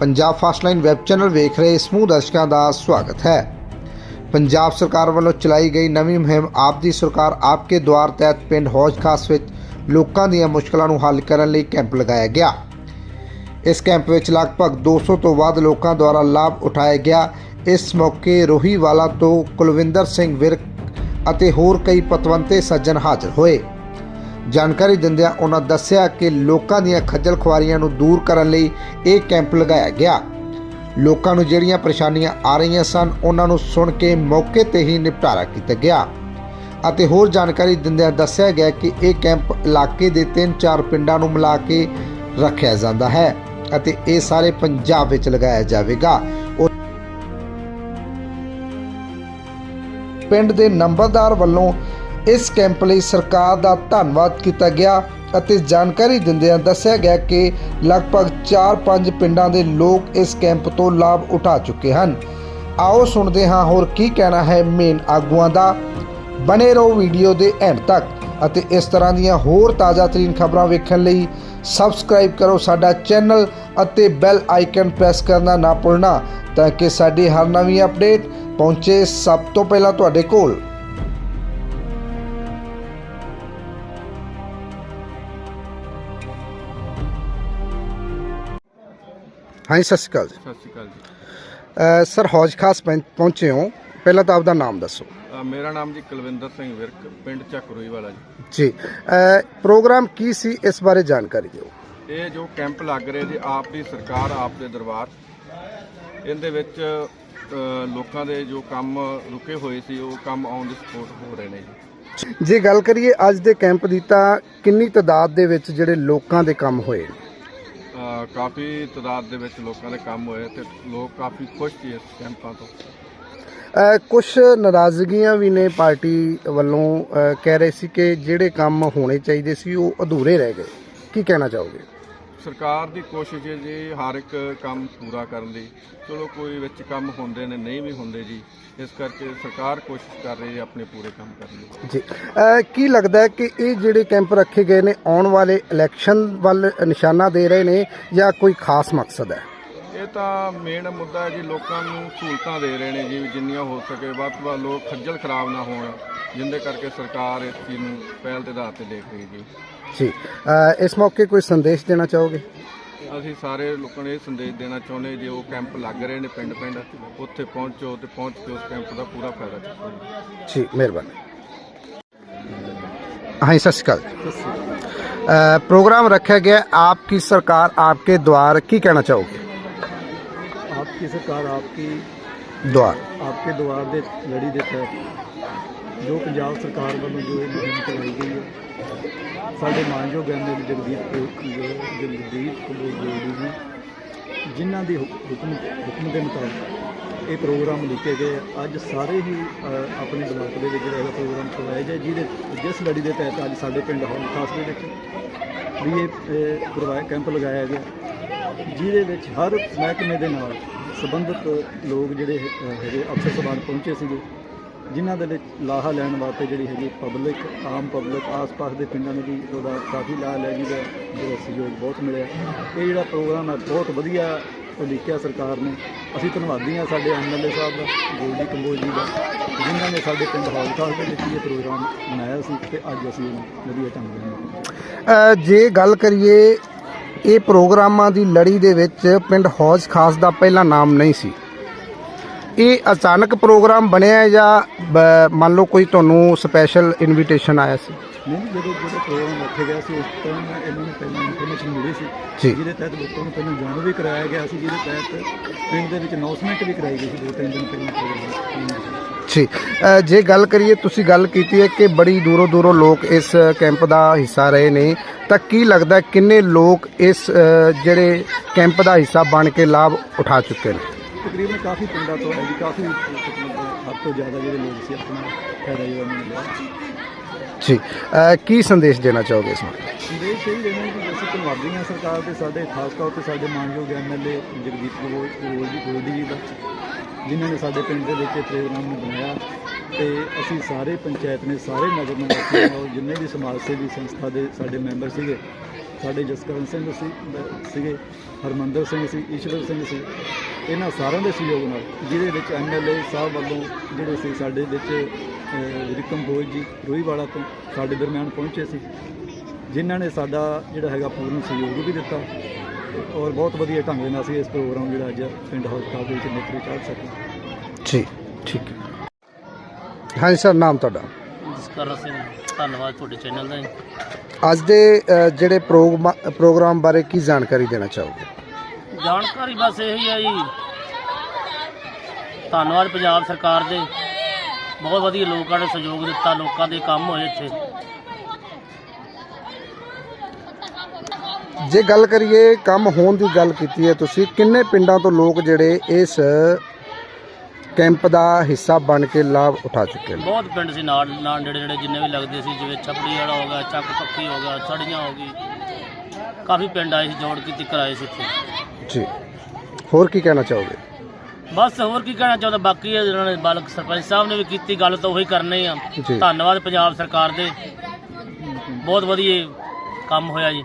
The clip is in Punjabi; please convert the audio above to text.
Punjab fast line web channel ਵੇਖ ਰਹੇ ਸਮੂਹ ਦਰਸ਼ਕਾਂ ਦਾ ਸਵਾਗਤ ਹੈ। ਪੰਜਾਬ ਸਰਕਾਰ ਵੱਲੋਂ ਚਲਾਈ ਗਈ ਨਵੀਂ ਮੁਹਿੰਮ ਆਪ ਦੀ ਸਰਕਾਰ ਆਪਕੇ ਦੁਆਰ ਤਹਿਤ ਪਿੰਡ ਹੌਜ ਖਾਸ ਵਿੱਚ ਲੋਕਾਂ ਦੀਆਂ ਮੁਸ਼ਕਲਾਂ ਨੂੰ ਹੱਲ ਕਰਨ ਲਈ ਕੈਂਪ ਲਗਾਇਆ ਗਿਆ। ਇਸ ਕੈਂਪ ਵਿੱਚ ਲਗਭਗ 200 ਤੋਂ ਵੱਧ ਲੋਕਾਂ ਦੁਆਰਾ ਲਾਭ ਉਠਾਇਆ ਗਿਆ। ਇਸ ਮੌਕੇ ਰੋਹੀਵਾਲਾ ਤੋਂ ਕੁਲਵਿੰਦਰ ਸਿੰਘ ਵਿਰਕ ਅਤੇ ਹੋਰ ਕਈ ਪਤਵੰਤੇ ਸੱਜਣ ਹਾਜ਼ਰ ਹੋਏ। ਜਾਣਕਾਰੀ ਦਿੰਦਿਆਂ ਉਹਨਾਂ ਦੱਸਿਆ ਕਿ ਲੋਕਾਂ ਦੀਆਂ ਖੱਜਲ ਖੁਆਰੀਆਂ ਨੂੰ ਦੂਰ ਕਰਨ ਲਈ ਇਹ ਕੈਂਪ ਲਗਾਇਆ ਗਿਆ। ਲੋਕਾਂ ਨੂੰ ਜਿਹੜੀਆਂ ਪਰੇਸ਼ਾਨੀਆਂ ਆ ਰਹੀਆਂ ਸਨ, ਉਹਨਾਂ ਨੂੰ ਸੁਣ ਕੇ ਮੌਕੇ ਤੇ ਹੀ ਨਿਪਟਾਰਾ ਕੀਤਾ ਗਿਆ। ਅਤੇ ਹੋਰ ਜਾਣਕਾਰੀ ਦਿੰਦਿਆਂ ਦੱਸਿਆ ਗਿਆ ਕਿ ਇਹ ਕੈਂਪ ਇਲਾਕੇ ਦੇ 3-4 ਪਿੰਡਾਂ ਨੂੰ ਮਿਲਾ ਕੇ ਰੱਖਿਆ ਜਾਂਦਾ ਹੈ ਅਤੇ ਇਹ ਸਾਰੇ ਪੰਜਾਬ ਵਿੱਚ ਲਗਾਇਆ ਜਾਵੇਗਾ। ਪਿੰਡ ਦੇ ਨੰਬਰਦਾਰ ਵੱਲੋਂ ਇਸ ਕੈਂਪ ਲਈ ਸਰਕਾਰ ਦਾ ਧੰਨਵਾਦ ਕੀਤਾ ਗਿਆ ਅਤੇ ਜਾਣਕਾਰੀ ਦਿੰਦਿਆਂ ਦੱਸਿਆ ਗਿਆ ਕਿ ਲਗਭਗ 4-5 ਪਿੰਡਾਂ ਦੇ ਲੋਕ ਇਸ ਕੈਂਪ ਤੋਂ ਲਾਭ ਉਠਾ ਚੁੱਕੇ ਹਨ। ਆਓ ਸੁਣਦੇ ਹਾਂ ਹੋਰ ਕੀ ਕਹਿਣਾ ਹੈ ਮੇਨ ਆਗੂਆਂ ਦਾ। ਬਨੇ ਰਹੋ ਵੀਡੀਓ ਦੇ ਐਂਡ ਤੱਕ ਅਤੇ ਇਸ ਤਰ੍ਹਾਂ ਦੀਆਂ ਹੋਰ ਤਾਜ਼ਾ ਤਰੀਨ ਖਬਰਾਂ ਵੇਖਣ ਲਈ ਸਬਸਕ੍ਰਾਈਬ ਕਰੋ ਸਾਡਾ ਚੈਨਲ ਅਤੇ ਬੈਲ ਆਈਕਨ ਪ੍ਰੈਸ ਕਰਨਾ ਨਾ ਭੁੱਲਣਾ ਤਾਂ ਕਿ ਸਾਡੀ ਹਰ ਨਵੀਂ ਅਪਡੇਟ ਪਹੁੰਚੇ ਸਭ ਤੋਂ ਪਹਿਲਾਂ ਤੁਹਾਡੇ ਕੋਲ। ਹਾਂਜੀ ਸਤਿ ਸ਼੍ਰੀ ਅਕਾਲ ਜੀ। ਸਤਿ ਸ਼੍ਰੀ ਅਕਾਲ ਜੀ। ਅ, ਸਰ ਹੌਜ ਖਾਸ ਪਹੁੰ- ਪਹੁੰਚੇ ਹੋ। ਪਹਿਲਾਂ ਤਾਂ ਆਪਦਾ ਨਾਮ ਦੱਸੋ। ਅ, ਮੇਰਾ ਨਾਮ ਜੀ ਕੁਲਵਿੰਦਰ ਸਿੰਘ ਵਿਰਕ ਪਿੰਡ ਚੱਕਰੋਈ ਵਾਲਾ ਜੀ। ਜੀ ਅ, ਪ੍ਰੋਗਰਾਮ ਕੀ ਸੀ ਇਸ ਬਾਰੇ ਜਾਣਕਾਰੀ ਦਿਓ। ਇਹ ਜੋ ਕੈਂਪ ਲੱਗ ਰਿਹਾ ਜੀ ਆਪ ਦੀ ਸਰਕਾਰ ਆਪ ਦੇ ਦਰਬਾਰ। ਇਹਦੇ ਵਿੱਚ ਅ, ਲੋਕਾਂ ਦੇ ਜੋ ਕੰਮ ਰੁਕੇ ਹੋਏ ਸੀ ਉਹ ਕੰਮ ਆਨ ਦੀ ਸਪੋਰਟ ਹੋ ਰਹੇ ਨੇ ਜੀ। ਜੇ ਗੱਲ ਕਰੀਏ ਅੱਜ ਦੇ ਕੈਂਪ ਦੀ ਤਾਂ ਕਿੰਨੀ ਤਾਦਾਦ ਦੇ ਵਿੱਚ ਜਿਹੜੇ ਲੋਕਾਂ ਦੇ ਕੰਮ ਹੋਏ ਕਾਫੀ ਤਾਦਾਦ ਦੇ ਵਿੱਚ ਲੋਕਾਂ ਦੇ ਕੰਮ ਹੋਏ ਤੇ ਲੋਕ ਕਾਫੀ ਖੁਸ਼ ਸੀ ਇਸ ਕੈਂਪਾਂ ਤੋਂ। ਕੁਝ ਨਾਰਾਜ਼ਗੀਆਂ ਵੀ ਨੇ ਪਾਰਟੀ ਵੱਲੋਂ ਕਹਿ ਰਹੇ ਸੀ ਕਿ ਜਿਹੜੇ ਕੰਮ ਹੋਣੇ ਚਾਹੀਦੇ ਸੀ ਉਹ ਅਧੂਰੇ ਰਹਿ ਗਏ। ਕੀ ਕਹਿਣਾ ਚਾਹੋਗੇ? ਸਰਕਾਰ ਦੀ ਕੋਸ਼ਿਸ਼ ਹੈ ਜੀ ਹਰ ਇੱਕ ਕੰਮ ਪੂਰਾ ਕਰਨ ਦੀ। ਚਲੋ ਕੋਈ ਵਿੱਚ ਕੰਮ ਹੁੰਦੇ ਨੇ ਨਹੀਂ ਵੀ ਹੁੰਦੇ ਜੀ। ਇਸ ਕਰਕੇ ਸਰਕਾਰ ਕੋਸ਼ਿਸ਼ ਕਰ ਰਹੀ ਹੈ ਆਪਣੇ ਪੂਰੇ ਕੰਮ ਕਰਨ ਦੀ। ਜੀ। ਕੀ ਲੱਗਦਾ ਹੈ ਕਿ ਇਹ ਜਿਹੜੇ ਕੈਂਪ ਰੱਖੇ ਗਏ ਨੇ ਆਉਣ ਵਾਲੇ ਇਲੈਕਸ਼ਨ ਵੱਲ ਨਿਸ਼ਾਨਾ ਦੇ ਰਹੇ ਨੇ ਜਾਂ ਕੋਈ ਖਾਸ ਮਕਸਦ ਹੈ? ਇਹ ਤਾਂ ਮੇਨ ਮੁੱਦਾ ਹੈ ਜੀ ਲੋਕਾਂ ਨੂੰ ਸਹੂਲਤਾਂ ਦੇ ਰਹੇ ਨੇ ਜੀ ਜਿੰਨੀਆਂ ਹੋ ਸਕੇ। ਵੱਧ ਤੋਂ ਵੱਧ ਲੋਕ ਖੱਜਲ ਖਰਾਬ ਨਾ ਹੋਣ ਜਿੰਦੇ ਕਰਕੇ ਸਰਕਾਰ ਇਸ ਚੀਜ਼ ਨੂੰ ਪਹਿਲ ਦੇ ਆਧਾਰ ਤੇ ਦੇਖ ਰਹੀ ਜੀ। ਜੀ ਅ, ਇਸ ਮੌਕੇ ਕੋਈ ਸੰਦੇਸ਼ ਦੇਣਾ ਚਾਹੋਗੇ ਅਸੀਂ ਸਾਰੇ ਲੋਕਾਂ ਨੂੰ ਇਹ ਸੰਦੇਸ਼ ਦੇਣਾ ਚਾਹੁੰਦੇ ਜੇ ਉਹ ਕੈਂਪ ਲੱਗ ਰਹੇ ਨੇ ਪਿੰਡ ਪਿੰਡ ਉੱਥੇ ਪਹੁੰਚੋ ਤੇ ਪਹੁੰਚ ਕੇ ਉਸ ਕੈਂਪ ਦਾ ਪੂਰਾ ਫਾਇਦਾ ਚੁੱਕੋ ਜੀ ਜੀ ਮਿਹਰਬਾਨੀ ਹਾਂਜੀ ਸਤਿ ਸ਼੍ਰੀ ਅਕਾਲ ਅ, ਪ੍ਰੋਗਰਾਮ ਰੱਖਿਆ ਗਿਆ आपकी सरकार आपके द्वार की कहना चाहोगे आपकी सरकार आपकी द्वार आपके ਦੁਆਰ ਦੇ ਲੜੀ ਦੇ ਤਹਿਤ ਜੋ ਪੰਜਾਬ ਸਰਕਾਰ ਵੱਲੋਂ ਜੋ ਇਹ ਮੁਹਿੰਮ ਚਲਾਈ ਗਈ ਹੈ ਸਾਡੇ ਮਾਨਯੋਗ ਐਮਐਲ ਜਗਦੀਪ ਜਗਦੀਪ ਕੌਰ ਗੋਲਡੀ ਜੀ, ਜਿਨ੍ਹਾਂ ਦੀ ਹੁਕ- ਹੁਕਮ ਹੁਕਮ ਦੇ ਮੁਤਾਬਕ ਇਹ ਪ੍ਰੋਗਰਾਮ ਲਿਖੇ ਗਏ ਅੱਜ ਸਾਰੇ ਹੀ ਆਪਣੇ ਬਲਾਕ ਦੇ ਵਿੱਚ ਜਿਹੜਾ ਇਹ ਪ੍ਰੋਗਰਾਮ ਕਰਵਾਇਆ ਜਾਏ, ਜਿਹਦੇ ਜਿਸ ਲੜੀ ਦੇ ਤਹਿਤ ਅੱਜ ਸਾਡੇ ਪਿੰਡ ਹੌਲ ਖਾਸ ਦੇ ਵਿੱਚ ਵੀ ਇਹ ਕਰਵਾਇਆ, ਕੈਂਪ ਲਗਾਇਆ ਗਿਆ। ਜਿਹਦੇ ਵਿੱਚ ਹਰ ਮਹਿਕਮੇ ਦੇ ਨਾਲ ਸੰਬੰਧਿਤ ਲੋਕ ਜਿਹੜੇ ਹੈਗੇ, ਅਫਸਰ ਸਬਾਨ ਪਹੁੰਚੇ ਸੀਗੇ। ਜਿਨ੍ਹਾਂ ਦੇ ਵਿੱਚ ਲਾਹਾ ਲੈਣ ਵਾਸਤੇ ਜਿਹੜੀ ਹੈਗੀ ਪਬਲਿਕ ਆਮ ਪਬਲਿਕ ਆਸ-ਪਾਸ ਦੇ ਪਿੰਡਾਂ ਨੂੰ ਵੀ ਉਹਦਾ ਕਾਫੀ ਲਾਹਾ ਲੈ ਜਿਹਦਾ ਜਿਹੜਾ ਸਹਿਯੋਗ ਬਹੁਤ ਮਿਲਿਆ। ਇਹ ਜਿਹੜਾ ਪ੍ਰੋਗਰਾਮ ਹੈ, ਬਹੁਤ ਵਧੀਆ ਉਲੀਕਿਆ ਸਰਕਾਰ ਨੇ। ਅਸੀਂ ਧੰਨਵਾਦੀ ਹਾਂ ਸਾਡੇ ਐਮਐਲਏ ਸਾਹਿਬ ਦਾ, ਗੋਲਡੀ ਕੰਬੋਜ ਜੀ ਦਾ, ਜਿਨ੍ਹਾਂ ਨੇ ਸਾਡੇ ਪਿੰਡ ਹੌਲ ਖਾਸ ਦੇ ਵਿੱਚ ਇਹ ਪ੍ਰੋਗਰਾਮ ਮਨਾਇਆ ਸੀ ਤੇ ਅੱਜ ਅਸੀਂ ਇਹਨੂੰ ਵਧੀਆ ਢੰਗ ਨਾਲ ਜੇ ਗੱਲ ਕਰੀਏ, ਇਹ ਪ੍ਰੋਗਰਾਮਾਂ ਦੀ ਲੜੀ ਦੇ ਵਿੱਚ ਪਿੰਡ ਹੌਜ ਖਾਸ ਦਾ ਪਹਿਲਾ ਨਾਮ ਨਹੀਂ ਸੀ। ਇਹ ਅਚਾਨਕ ਪ੍ਰੋਗਰਾਮ ਬਣਿਆ ਹੈ ਜਾਂ ਮੰਨ ਲਓ ਕੋਈ ਤੁਹਾਨੂੰ ਸਪੈਸ਼ਲ ਇਨਵੀਟੇਸ਼ਨ ਆਇਆ ਸੀ? ਨਹੀਂ ਨਹੀਂ, ਜਦੋਂ ਜਦੋਂ ਪ੍ਰੋਗਰਾਮ ਰੱਖਿਆ ਗਿਆ ਸੀ ਉਸ ਟਾਈਮ ਇਹਨਾਂ ਨੂੰ ਪਹਿਲਾਂ ਇਨਫੋਰਮੇਸ਼ਨ ਮਿਲੀ ਸੀ ਜੀ। ਜਿਹਦੇ ਤਹਿਤ ਲੋਕਾਂ ਨੂੰ ਪਹਿਲਾਂ ਜਾਣੂ ਵੀ ਕਰਾਇਆ ਗਿਆ ਸੀ ਜਿਹਦੇ ਤਹਿਤ ਪਿੰਡ ਦੇ ਵਿੱਚ ਅਨਾਉਂਸਮੈਂਟ ਵੀ ਕਰਾਈ ਗਈ ਸੀ ਦੋ ਤਿੰਨ ਦਿਨ ਪਹਿਲਾਂ ਪ੍ਰੋਗਰਾਮ ਜੀ। ਅ, ਜੇ ਗੱਲ ਕਰੀਏ ਤੁਸੀਂ ਗੱਲ ਕੀਤੀ ਹੈ ਕਿ ਬੜੀ ਦੂਰੋਂ ਦੂਰੋਂ ਲੋਕ ਇਸ ਕੈਂਪ ਦਾ ਹਿੱਸਾ ਰਹੇ ਨੇ ਤਾਂ ਕੀ ਲੱਗਦਾ ਕਿੰਨੇ ਲੋਕ ਇਸ ਜਿਹੜੇ ਕੈਂਪ ਦਾ ਹਿੱਸਾ ਬਣ ਕੇ ਲਾਭ ਉਠਾ ਚੁੱਕੇ ਨੇ? ਤਕਰੀਬਨ ਕਾਫੀ ਪਿੰਡਾਂ ਤੋਂ ਹੈ ਜੀ ਕਾਫੀ ਹੱਦ ਤੋਂ ਜ਼ਿਆਦਾ ਜਿਹੜੇ ਲੋਕ ਸੀ ਆਪਣਾ ਫਾਇਦਾ ਜਿਹੜਾ ਉਹਨਾਂ ਨੇ ਲਿਆ ਜੀ ਕੀ ਸੰਦੇਸ਼ ਦੇਣਾ ਚਾਹੋਗੇ ਇਸ ਨੂੰ ਸੰਦੇਸ਼ ਇਹ ਦੇਣਾ ਕਿ ਅਸੀਂ ਧੰਨਵਾਦੀ ਹਾਂ ਸਰਕਾਰ ਦੇ ਸਾਡੇ ਖਾਸ ਤੌਰ ਤੇ ਸਾਡੇ ਮਾਨਯੋਗ ਐਮਐਲਏ ਜਗਦੀਪ ਗੋਲ ਗੋਲ ਜੀ ਗੋਲਡੀ ਜੀ ਦਾ ਜਿਨ੍ਹਾਂ ਨੇ ਸਾਡੇ ਪਿੰਡ ਦੇ ਵਿੱਚ ਇਹ ਪ੍ਰੋਗਰਾਮ ਨੂੰ ਬਣਾਇਆ ਤੇ ਅਸੀਂ ਸਾਰੇ ਪੰਚਾਇਤ ਨੇ ਸਾਰੇ ਨਗਰ ਨਿਵਾਸੀਆਂ ਔਰ ਜਿੰਨੇ ਵੀ ਸਮਾਜ ਸੇਵੀ ਸੰਸਥਾ ਦੇ ਸਾਡੇ ਮੈਂਬਰ ਸੀਗੇ ਸਾਡੇ ਜਸਕਰਨ ਸਿੰਘ ਸੀ ਸੀਗੇ ਹਰਮੰਦਰ ਸਿੰਘ ਸੀ ਈਸ਼ਵਰ ਸਿੰਘ ਸੀ ਇਹਨਾਂ ਸਾਰਿਆਂ ਦੇ ਸਹਿਯੋਗ ਨਾਲ ਜਿਹਦੇ ਵਿੱਚ ਐਮਐਲਏ ਸਾਹਿਬ ਵੱਲੋਂ ਜਿਹੜੇ ਸੀ ਸਾਡੇ ਵਿੱਚ ਵਿਕਰਮ ਬੋਜ ਜੀ ਰੋਹੀਵਾਲਾ ਤੋਂ ਸਾਡੇ ਦਰਮਿਆਨ ਪਹੁੰਚੇ ਸੀ ਜਿਨ੍ਹਾਂ ਨੇ ਸਾਡਾ ਜਿਹੜਾ ਹੈਗਾ ਪੂਰਨ ਸਹਿਯੋਗ ਵੀ ਦਿੱਤਾ ਔਰ ਬਹੁਤ ਵਧੀਆ ਢੰਗ ਨਾਲ ਅਸੀਂ ਇਸ ਪ੍ਰੋਗਰਾਮ ਜਿਹੜਾ ਅੱਜ ਪਿੰਡ ਹਸਪਤਾਲ ਦੇ ਵਿੱਚ ਨੇਤਰੀ ਚਾੜ ਸਕੇ। ਜੀ ਠੀਕ ਹੈ। ਹਾਂਜੀ ਸਰ ਨਾਮ ਤੁਹਾਡਾ? ਜਸਕਰਨ ਸਿੰਘ। ਧੰਨਵਾਦ ਤੁਹਾਡੇ ਚੈਨਲ ਦਾ ਜੀ। ਅੱਜ ਦੇ ਅ, ਜਿਹੜੇ ਪ੍ਰੋਗਰਾਮ ਪ੍ਰੋਗਰਾਮ ਬਾਰੇ ਕੀ ਜਾਣਕਾਰੀ ਦੇਣਾ ਚਾਹੋਗੇ? ਜਾਣਕਾਰੀ ਬਸ ਇਹੀ ਹੈ ਜੀ। ਧੰਨਵਾਦ ਪੰਜਾਬ ਸਰਕਾਰ ਦੇ। ਬਹੁਤ ਵਧੀਆ ਲੋਕਾਂ ਨੇ ਸਹਿਯੋਗ ਦਿੱਤਾ ਲੋਕਾਂ ਦੇ ਕੰਮ ਹੋਏ ਇੱਥੇ। ਜੇ ਗੱਲ ਕਰੀਏ ਕੰਮ ਹੋਣ ਦੀ ਗੱਲ ਕੀਤੀ ਹੈ ਤੁਸੀਂ ਕਿੰਨੇ ਪਿੰਡਾਂ ਤੋਂ ਲੋਕ ਜਿਹੜੇ ਇਸ ਕੈਂਪ ਦਾ ਹਿੱਸਾ ਬਣ ਕੇ ਲਾਭ ਉਠਾ ਚੁੱਕੇ ਨੇ। ਬਹੁਤ ਪਿੰਡ ਸੀ ਨਾਲ ਨਾਲ ਨੇੜੇ ਨੇੜੇ ਜਿੰਨੇ ਵੀ ਲੱਗਦੇ ਸੀ ਜਿਵੇਂ ਛਪੜੀ ਵਾਲਾ ਹੋ ਗਿਆ ਚੱਕ ਪੱਕੀ ਹੋ ਗਿਆ ਸੜੀਆਂ ਹੋ ਗਈ। ਕਾਫੀ ਪਿੰਡ ਆਏ ਸੀ ਜੋੜ ਕੇ ਤਿੱਕਰ ਆਏ ਸੀ ਇੱਥੇ। ਜੀ। ਹੋਰ ਕੀ ਕਹਿਣਾ ਚਾਹੋਗੇ? ਬਸ ਹੋਰ ਕੀ ਕਹਿਣਾ ਚਾਹੁੰਦਾ ਬਾਕੀ ਇਹ ਨੇ ਬਾਲਕ ਸਰਪੰਚ ਸਾਹਿਬ ਨੇ ਵੀ ਕੀਤੀ ਗੱਲ ਤਾਂ ਉਹੀ ਕਰਨੀ ਆ। ਜੀ। ਧੰਨਵਾਦ ਪੰਜਾਬ ਸਰਕਾਰ ਦੇ। ਬਹੁਤ ਵਧੀਆ ਕੰਮ ਹੋਇਆ ਜੀ।